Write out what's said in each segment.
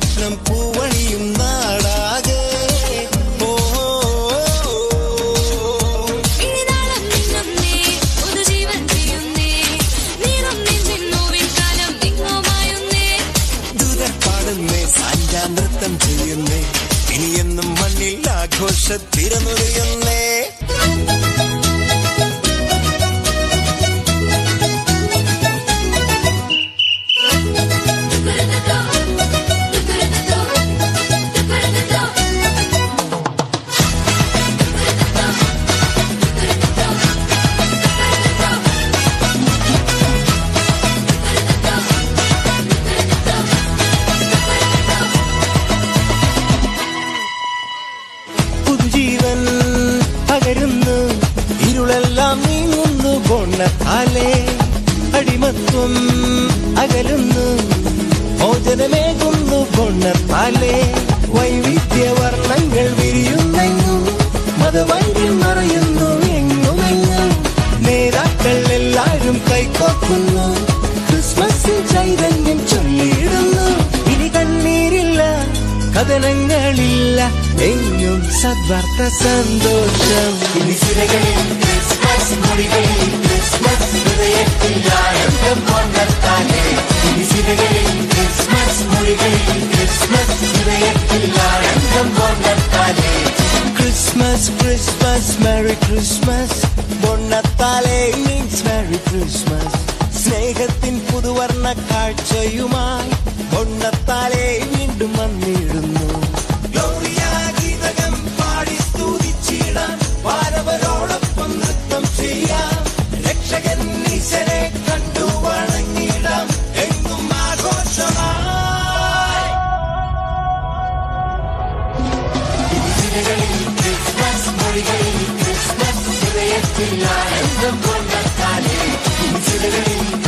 ദൂതർ പൂവണിയും നാടാകെ. നൃത്തം ചെയ്യുന്നേ. ഇനിയെന്നും മണ്ണിൽ ആഘോഷ ഇരുളെല്ലാം നീങ്ങുന്നു ബോണ്ണത്താലേ അടിമത്വം അകലുന്നു മോചനമേകുന്നു വൈവിധ്യ വർണങ്ങൾ വിരിയുന്നെങ്ങും മതവണ്ടി മറയുന്നു എങ്ങുമെങ്ങും നേതാക്കൾ എല്ലാരും കൈക്കോക്കുന്നു കഥനങ്ങളില്ല എങ്ങും സദ്വാർത്ത സന്തോഷം ഇനി സിരകളിൽ ക്രിസ്മസ് മൊഴികളിൽ ക്രിസ്മസ് ഹൃദയത്തിൽ ആനന്ദം കൊണ്ടെത്താനേ ഇനി സിരകളിൽ ക്രിസ്മസ് മൊഴികളിൽ ക്രിസ്മസ് ഹൃദയത്തിൽ ആനന്ദം കൊണ്ടെത്താനേ ക്രിസ്മസ് ക്രിസ്മസ് മെറി ക്രിസ്മസ് സ്നേഹത്തിൻ പുതുവർണ കാഴ്ചയുമായി ബൊണ്ണത്താലേ വീണ്ടും വന്നിടുന്നു. ഗീതകം പാടി രക്ഷകൻ കണ്ടു എങ്ങും ആഘോഷമായി. കൊണ്ടെത്താനേ ചിലകളിൽ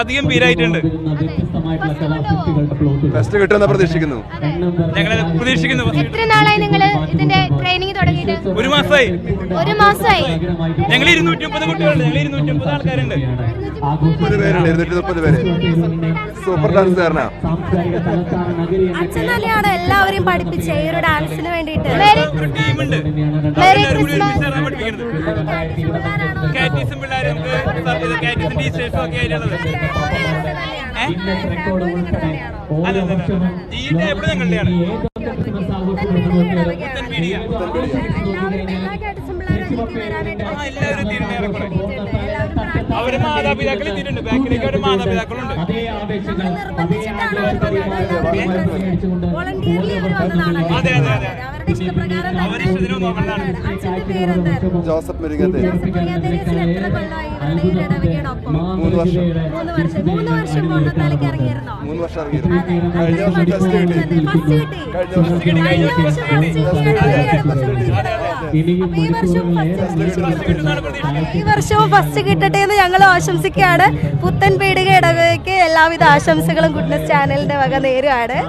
അധികം പേരായിട്ടുണ്ട് ഫസ്റ്റ് കിട്ടുമെന്ന് പ്രതീക്ഷിക്കുന്നു. ഞങ്ങൾ പ്രതീക്ഷിക്കുന്നു. എത്ര നാളായി തുടങ്ങിയിട്ട് ഒരു മാസമായി ഒരു മാസമായി ഞങ്ങൾ ഇരുന്നൂറ്റി മുപ്പത് കുട്ടികളുണ്ട്. ഞങ്ങൾ ഇരുന്നൂറ്റി മുപ്പത് ആൾക്കാരുണ്ട്. മുപ്പത് പേരുണ്ട് ഇരുന്നൂറ്റി മുപ്പത് പേര് സൂപ്പർ എന്ന അച്ഛൻ തന്നെയാണ് എല്ലാവരെയും പഠിപ്പിച്ച ഈ ഒരു ഡാൻസിന് വേണ്ടിയിട്ട്. ഒരു ടീമുണ്ട്. കാറ്റീസും നമുക്ക് കാറ്റീസും ടീച്ചേഴ്സും ഒക്കെ ആയിട്ടുള്ളത്. അല്ല, ഈ ടേബിൾ ഞങ്ങളുടെയാണ്. ഏതൊക്കെ എല്ലാവരും അവർ മാതാപിതാക്കൾ എത്തിയിട്ടുണ്ട്. ബാക്കിലേക്ക് അവരുടെ മാതാപിതാക്കളുണ്ട്. ജോസഫ് മുരുകത്തെ മൂന്ന് വർഷം. മൂന്ന് വർഷം. മൂന്ന് വർഷം ഇറങ്ങിയിരുന്നോ? കഴിഞ്ഞ വർഷം ഫസ്റ്റ് കിട്ടി. കഴിഞ്ഞ വർഷം ഈ വർഷവും ഫസ്റ്റ് കിട്ടുന്നതാണ് ഈ വർഷവും ഫസ്റ്റ് കിട്ടട്ടെ എന്ന് ഞങ്ങൾ ആശംസിക്കുകയാണ്. പുത്തൻ പീടിക ഇടവയ്ക്ക് എല്ലാവിധ എല്ലാവിധ ആശംസകളും ഗുഡ്നസ് ചാനലിന്റെ വക നേരുവാണ്